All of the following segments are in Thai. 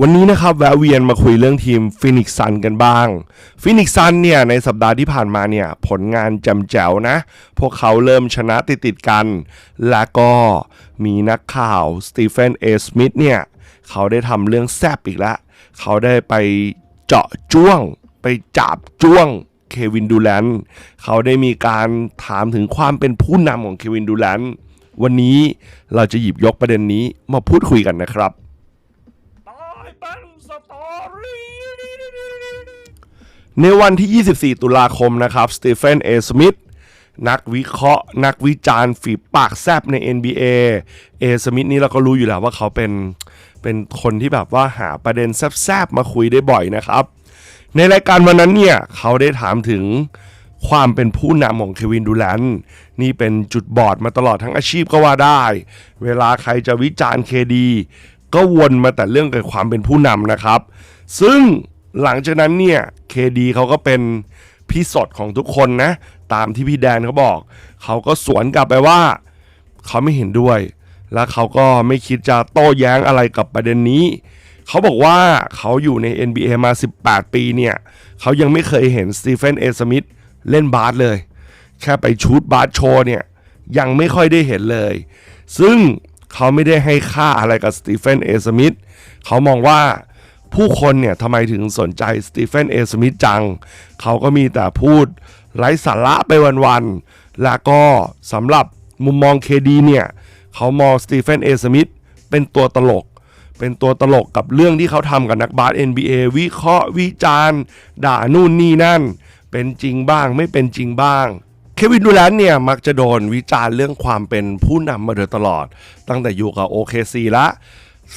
วันนี้นะครับแวะเวียนมาคุยเรื่องทีมฟินิกซันกันบ้างฟินิกซันเนี่ยในสัปดาห์ที่ผ่านมาเนี่ยผลงานจำแจ๋วนะ พวกเขาเริ่มชนะติดติดกัน และก็มีนักข่าวสตีเฟนเอสมิธเนี่ย เขาได้ทำเรื่องแซบอีกแล้ว เขาได้ไปเจาะจ้วง ไปจับจ้วงเควินดูแลนเขาได้มีการถามถึงความเป็นผู้นำของเควินดูแลนวันนี้เราจะหยิบยกประเด็นนี้มาพูดคุยกันนะครับ ตายเป็นสตอรี่ ในวันที่ 24 ตุลาคมนะครับ สตีเฟน เอ สมิธ นักวิเคราะห์ นักวิจารณ์ฝีปากแซบใน NBA เอ สมิธนี่เราก็รู้อยู่แล้วว่าเขาเป็น เป็นคนที่แบบว่าหาประเด็นแซบๆ มาคุยได้บ่อยนะครับ ในรายการวันนั้นเนี่ย เขาได้ถามถึงความเป็นผู้นำของเควินดูแลนนี่เป็นจุดบอดมาตลอดทั้งอาชีพก็ว่าได้ เวลาใครจะวิจารณ์เคดี ก็วนมาแต่เรื่องเกี่ยวกับความเป็นผู้นำนะครับ ซึ่ง หลังจากนั้นเนี่ยเคดีเขาก็เป็นพี่สดของทุกคนนะ ตามที่พี่แดนเขาบอก เขาก็สวนกลับไปว่า เขาไม่เห็นด้วย และเขาก็ไม่คิดจะโต้แย้งอะไรกับประเด็นนี้ เขาบอกว่าเขาอยู่ใน NBA มา 18 ปีเนี่ย เขายังไม่เคยเห็นสตีเฟนเอสมิธเล่นบาสเลย แค่ไปชูดบาสโชว์เนี่ย ยังไม่ค่อยได้เห็นเลย ซึ่งเขาไม่ได้ให้ค่าอะไรกับสตีเฟนเอสมิธเขามองว่า ผู้คนเนี่ยทำไมถึงสนใจสตีเฟนเอสมิธจัง เขาก็มีแต่พูดไร้สาระไปวันๆ แล้วก็สำหรับมุมมองเคดีเนี่ยเขามองสตีเฟนเอสมิธเป็นตัวตลก เป็นตัวตลกกับเรื่องที่เขาทำกับนักบาส NBA วิเคราะห์วิจารณ์ ด่านู่นนี่นั่น เป็นจริงบ้างไม่เป็นจริงบ้างเควินดูแลนเนี่ยมักจะโดนวิจารณ์เรื่องความเป็นผู้นำมาโดยตลอด ตั้งแต่อยู่กับ OKC ละ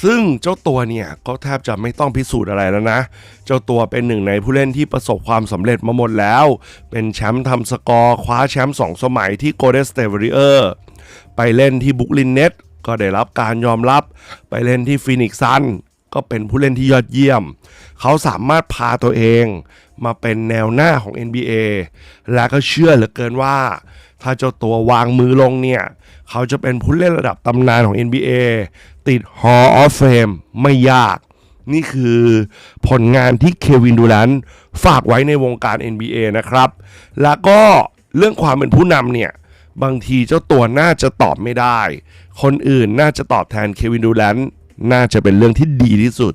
ซึ่งเจ้าตัวเนี่ยก็แทบจะไม่ต้องพิสูจน์อะไรแล้วนะ เจ้าตัวเป็นหนึ่งในผู้เล่นที่ประสบความสำเร็จมาหมดแล้ว เป็นแชมป์ทำสกอร์ คว้าแชมป์สองสมัยที่ Golden State Warriors ไปเล่นที่บุกลินเน็ตก็ได้รับการยอมรับ ไปเล่นที่ฟินิกซันก็เป็นผู้เล่นที่ยอดเยี่ยม เขาสามารถพาตัวเองมาเป็นแนวหน้าของ NBA และก็เชื่อเหลือเกินว่า ถ้าเจ้าตัววางมือลงเนี่ย เขาจะเป็นผู้เล่นระดับตำนานของ NBA ติด Hall of Fame ไม่ยาก นี่คือผลงานที่เควินดูแลนฝากไว้ในวงการ NBA นะครับ แล้วก็เรื่องความเป็นผู้นำเนี่ย บางทีเจ้าตัวน่าจะตอบไม่ได้ คนอื่นน่าจะตอบแทนเควินดูแลนน่าจะเป็นเรื่องที่ดีที่สุด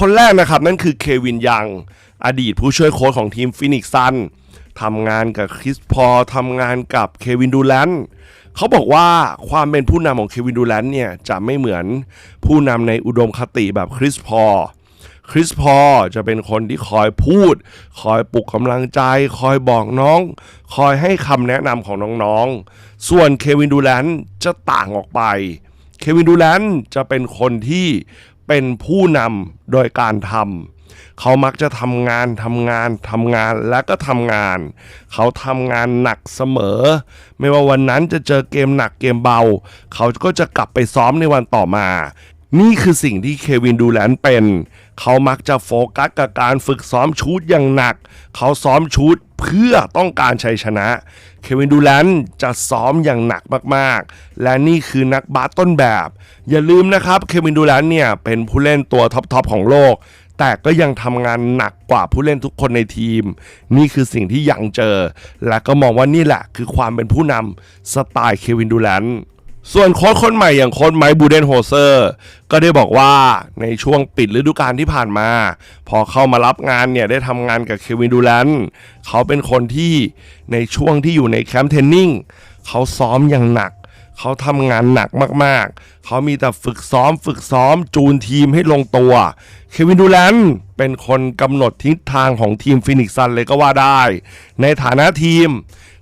คนแรกนะครับ นั่นคือเควินยัง อดีตผู้ช่วยโค้ชของทีมฟินิกซันทำงานกับคริสพอทำงานกับเควินดูแลน เขาบอกว่าความเป็นผู้นำของเควินดูแลนเนี่ยจะไม่เหมือนผู้นำในอุดมคติแบบคริสพอคริสพอจะเป็นคนที่คอยพูด คอยปลุกกำลังใจ คอยบอกน้อง คอยให้คำแนะนำของน้องๆ ส่วนเควินดูแลนจะต่างออกไป เควินดูแลนจะเป็นคนที่เป็นผู้นำโดยการทำ เขามักจะทำงานทำงานทำงานและก็ทำงาน เขาทำงานหนักเสมอ ไม่ว่าวันนั้นจะเจอเกมหนักเกมเบา เขาก็จะกลับไปซ้อมในวันต่อมา นี่คือสิ่งที่เควินดูแลนเป็น เขามักจะโฟกัสกับการฝึกซ้อมชูดอย่างหนัก เขาซ้อมชูดเพื่อต้องการชัยชนะ เควินดูแลนจะซ้อมอย่างหนักมากๆ และนี่คือนักบาสต้นแบบ อย่าลืมนะครับ เควินดูแลนเนี่ยเป็นผู้เล่นตัวท็อปๆของโลก แต่ก็ยังทำงานหนักกว่าผู้เล่นทุกคนในทีม นี่คือสิ่งที่ยังเจอ และก็มองว่านี่แหละคือความเป็นผู้นำสไตล์เควินดูแลนส่วนโค้ชคนใหม่อย่างโค้ชไมค์บูเดนโฮเซอร์ ก็ได้บอกว่าในช่วงปิดฤดูกาลที่ผ่านมา พอเข้ามารับงานเนี่ยได้ทำงานกับเควินดูแลนเขาเป็นคนที่ในช่วงที่อยู่ในแคมป์เทนนิ่งเขาซ้อมอย่างหนัก เขาทำงานหนักมากๆ เขามีแต่ฝึกซ้อมฝึกซ้อมจูนทีมให้ลงตัว เควินดูแลนเป็นคนกำหนดทิศทางของทีมฟินิกซ์ซันเลยก็ว่าได้ ในฐานะทีม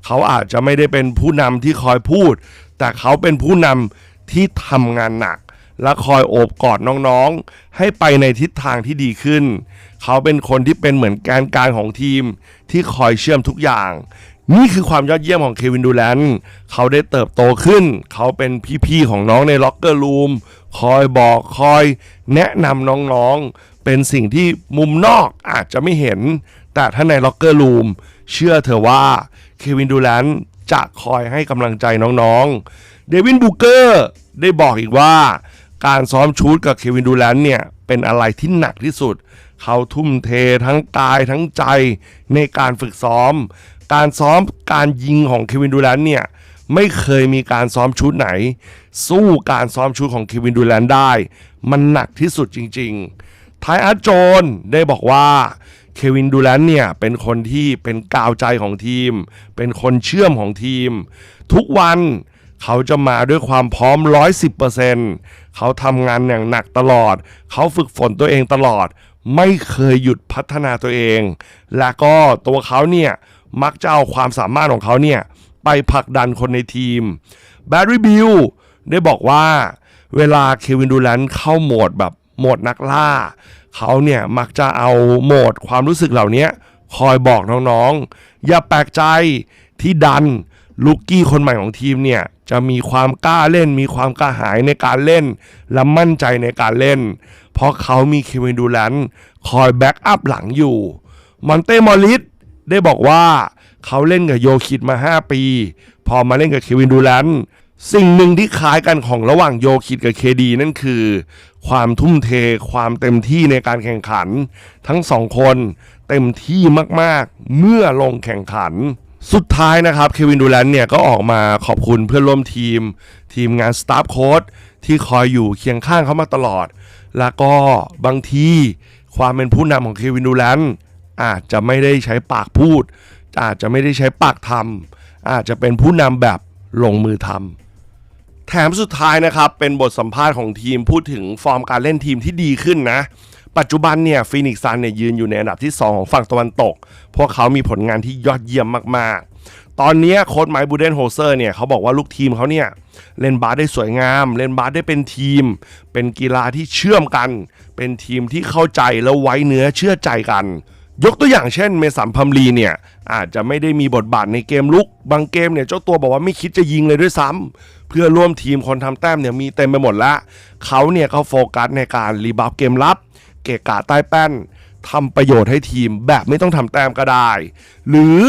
เขาอาจจะไม่ได้เป็นผู้นำที่คอยพูด แต่เขาเป็นผู้นำที่ทำงานหนัก และคอยโอบกอดน้องๆ ให้ไปในทิศทางที่ดีขึ้น เขาเป็นคนที่เป็นเหมือนแกนกลางของทีม ที่คอยเชื่อมทุกอย่าง นี่คือความยอดเยี่ยมของเควินดูแลนเขาได้เติบโตขึ้น เขาเป็นพี่ๆของน้องในล็อกเกอร์รูม คอยบอกคอยแนะนำน้องๆ เป็นสิ่งที่มุมนอกอาจจะไม่เห็น แต่ถ้าในล็อกเกอร์รูม เชื่อเธอะว่าเควินดูแลนจะคอยให้กำลังใจน้องๆ เดวินบูเกอร์ได้บอกอีกว่า การซ้อมชูดกับเควินดูแลนต์เนี่ยเป็นอะไรที่หนักที่สุด เขาทุ่มเททั้งกายทั้งใจในการฝึกซ้อม การซ้อมการยิงของเควินดูแลนต์เนี่ยไม่เคยมีการซ้อมชุดไหน สู้การซ้อมชุดของเควินดูแลนต์ได้ มันหนักที่สุดจริงๆ ไทอาร์โจนได้บอกว่าเควินดูแลนต์เนี่ยเป็นคนที่เป็นกาวใจของทีม เป็นคนเชื่อมของทีม ทุกวันเขาจะมาด้วยความพร้อม 110%เขาทำงานอย่างหนักตลอด เขาฝึกฝนตัวเองตลอด ไม่เคยหยุดพัฒนาตัวเอง และก็ตัวเขาเนี่ย มักจะเอาความสามารถของเขาเนี่ยไปผลักดันคนในทีมแบร์รี่บิลได้บอกว่าเวลาเควินดูแลนเข้าโหมดแบบโหมดนักล่า เขาเนี่ยมักจะเอาโหมดความรู้สึกเหล่านี้คอยบอกน้องๆ อย่าแปลกใจที่ดันลูกกี้คนใหม่ของทีมเนี่ยจะมีความกล้าเล่น มีความกล้าหายในการเล่น และมั่นใจในการเล่น เพราะเขามีเควินดูแลนคอยแบ็กอัพหลังอยู่ มอนเต้มอริส ได้บอกว่าเขาเล่นกับโยคิดมา 5 ปี พอมาเล่นกับเควินดูแลนสิ่งหนึ่งที่คล้ายกันของระหว่างโยคิดกับเคดีนั่นคือ ความทุ่มเทความเต็มที่ในการแข่งขัน ทั้งสองคนเต็มที่มากๆ เมื่อลงแข่งขัน สุดท้ายนะครับเควินดูแลนเนี่ยก็ออกมาขอบคุณเพื่อนร่วมทีม ทีมงานสตาฟโค้ดที่คอยอยู่เคียงข้างเขามาตลอด แล้วก็บางทีความเป็นผู้นำของเควินดูแลน อาจจะไม่ได้ใช้ปากพูด อาจจะไม่ได้ใช้ปากทำอาจจะเป็นผู้นำแบบลงมือทำแถมสุดท้ายนะครับเป็นบทสัมภาษณ์ของทีมพูดถึงฟอร์มการเล่นทีมที่ดีขึ้นนะ ปัจจุบันเนี่ยฟีนิกซ์ซันเนี่ยยืนอยู่ในอันดับที่ 2 ของฝั่งตะวันตก พวกเขามีผลงานที่ยอดเยี่ยมมากๆ ตอนนี้โค้ชไมค์บูเดนโฮเซอร์เนี่ยเขาบอกว่าลูกทีมเขาเนี่ยเล่นบาสได้สวยงาม เล่นบาสได้เป็นทีม เป็นกีฬาที่เชื่อมกัน เป็นทีมที่เข้าใจแล้วไว้เนื้อเชื่อใจกัน ยกตัวอย่างเช่นเมสัมพัมลีเนี่ยอาจจะไม่ได้มีบทบาทในเกมลุก บางเกมเนี่ยเจ้าตัวบอกว่าไม่คิดจะยิงเลยด้วยซ้ำเพื่อร่วมทีมคนทำแต้มเนี่ยมีเต็มไปหมดละเขาเนี่ยเขาโฟกัสในการรีบาวเกมรับ เกะกะใต้แป้นทำประโยชน์ให้ทีมแบบไม่ต้องทำแต้มก็ได้ หรือ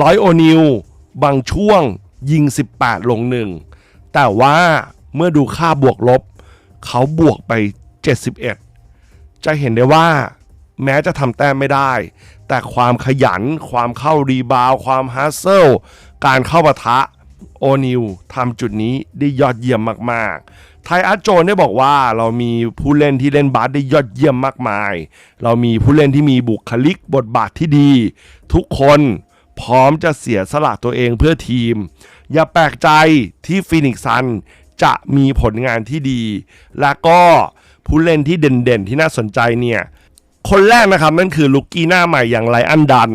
ร้อยโอนิวบางช่วงยิง 18 ลงหนึ่ง แต่ว่าเมื่อดูค่าบวกลบ เขาบวกไป 71 จะเห็นได้ว่า แม้จะทำแต้มไม่ได้ แต่ความขยัน ความเข้ารีบาว ความฮัสเซิล การเข้าปะทะ โอนิวทำจุดนี้ได้ยอดเยี่ยมมากๆ ไทอาร์โจนได้บอกว่าเรามีผู้เล่นที่เล่นบาสได้ยอดเยี่ยมมากมาย เรามีผู้เล่นที่มีบุคลิกบทบาทที่ดี ทุกคนพร้อมจะเสียสละตัวเองเพื่อทีม อย่าแปลกใจที่ฟินิกซ์ซันจะมีผลงานที่ดี และก็ผู้เล่นที่เด่นๆ ที่น่าสนใจเนี่ย คนแรกนะครับนั่นคือลูกกี้หน้าใหม่อย่างไลอันดัน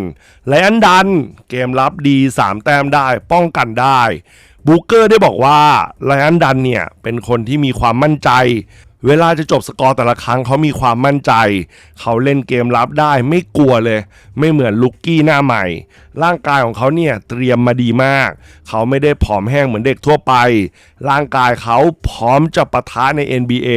ไลอันดันเกมรับดี 3 แต้มได้ป้องกันได้บูเกอร์ได้บอกว่าไลอันดันเนี่ยเป็นคนที่มีความมั่นใจ เวลาจะจบสกอร์แต่ละครั้งเขามีความมั่นใจ เขาเล่นเกมรับได้ไม่กลัวเลย ไม่เหมือนลูกกี้หน้าใหม่ ร่างกายของเขาเนี่ยเตรียมมาดีมาก เขาไม่ได้ผอมแห้งเหมือนเด็กทั่วไป ร่างกายเขาพร้อมจะปะทะใน NBA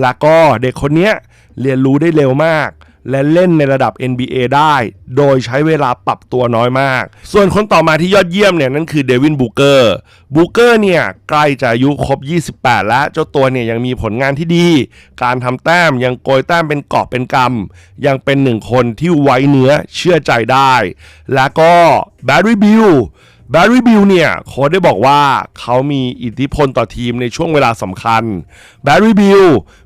แล้วก็เด็กคนเนี้ย เรียนรู้ได้เร็วมาก และเล่นในระดับ NBA ได้ โดยใช้เวลาปรับตัวน้อยมาก ส่วนคนต่อมาที่ยอดเยี่ยมเนี่ยนั่นคือเดวินบูเกอร์บูเกอร์เนี่ยใกล้จะอายุครบ 28 แล้ว เจ้าตัวเนี่ยยังมีผลงานที่ดี การทำแต้มยังโกยแต้มเป็นกอบเป็นกำยังเป็นหนึ่งคนที่ไว้เนื้อเชื่อใจได้ แล้วก็แบร์รี่บิล แบร์รี่บิลเนี่ยโค้ดได้บอกว่าเขามีอิทธิพลต่อทีมในช่วงเวลาสำคัญแบร์รี่บิล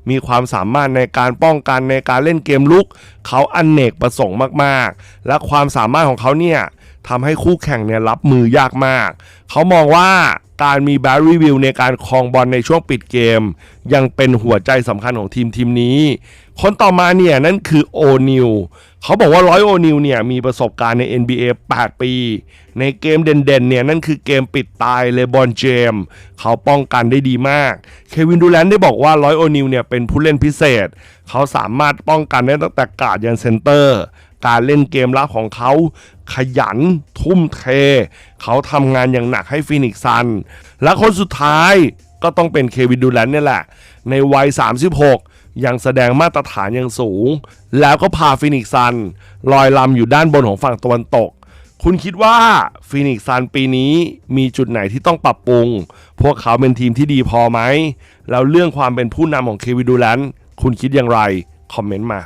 มีความสามารถในการป้องกันในการเล่นเกมลุก เขาอนเนกประสงค์มากๆ และความสามารถของเขาเนี่ยทำให้คู่แข่งเนี่ยรับมือยากมาก เขามองว่า การมีแบร์รี่บิลในการครองบอลในช่วงปิดเกม ยังเป็นหัวใจสำคัญของทีมทีมนี้ คนต่อมาเนี่ยนั่นคือโอนิวเขาบอกว่าร้อยโอนิวเนี่ยมีประสบการณ์ใน NBA 8 ปี ในเกมเด่นๆเนี่ยนั่นคือเกมปิดตายเลบอนเจมเขาป้องกันได้ดีมาก เควินดูแลนได้บอกว่าร้อยโอนิวเนี่ยเป็นผู้เล่นพิเศษ เขาสามารถป้องกันได้ตั้งแต่การ์ดยันเซนเตอร์ การเล่นเกมรับของเขา ขยัน ทุ่มเท เขาทำงานอย่างหนักให้ฟีนิกซัน และคนสุดท้ายก็ต้องเป็นเควินดูแลนเนี่ยแหละ ในวัย 36 ยังแสดงมาตรฐานอย่างสูง แล้วก็พาฟินิกซัน ลอยลำอยู่ด้านบนของฝั่งตะวันตก คุณคิดว่าฟีนิกซันปีนี้มีจุดไหนที่ต้องปรับปรุง พวกเขาเป็นทีมที่ดีพอไหม แล้วเรื่องความเป็นผู้นำของเควินดูแลน์คุณคิดอย่างไร คอมเมนต์มา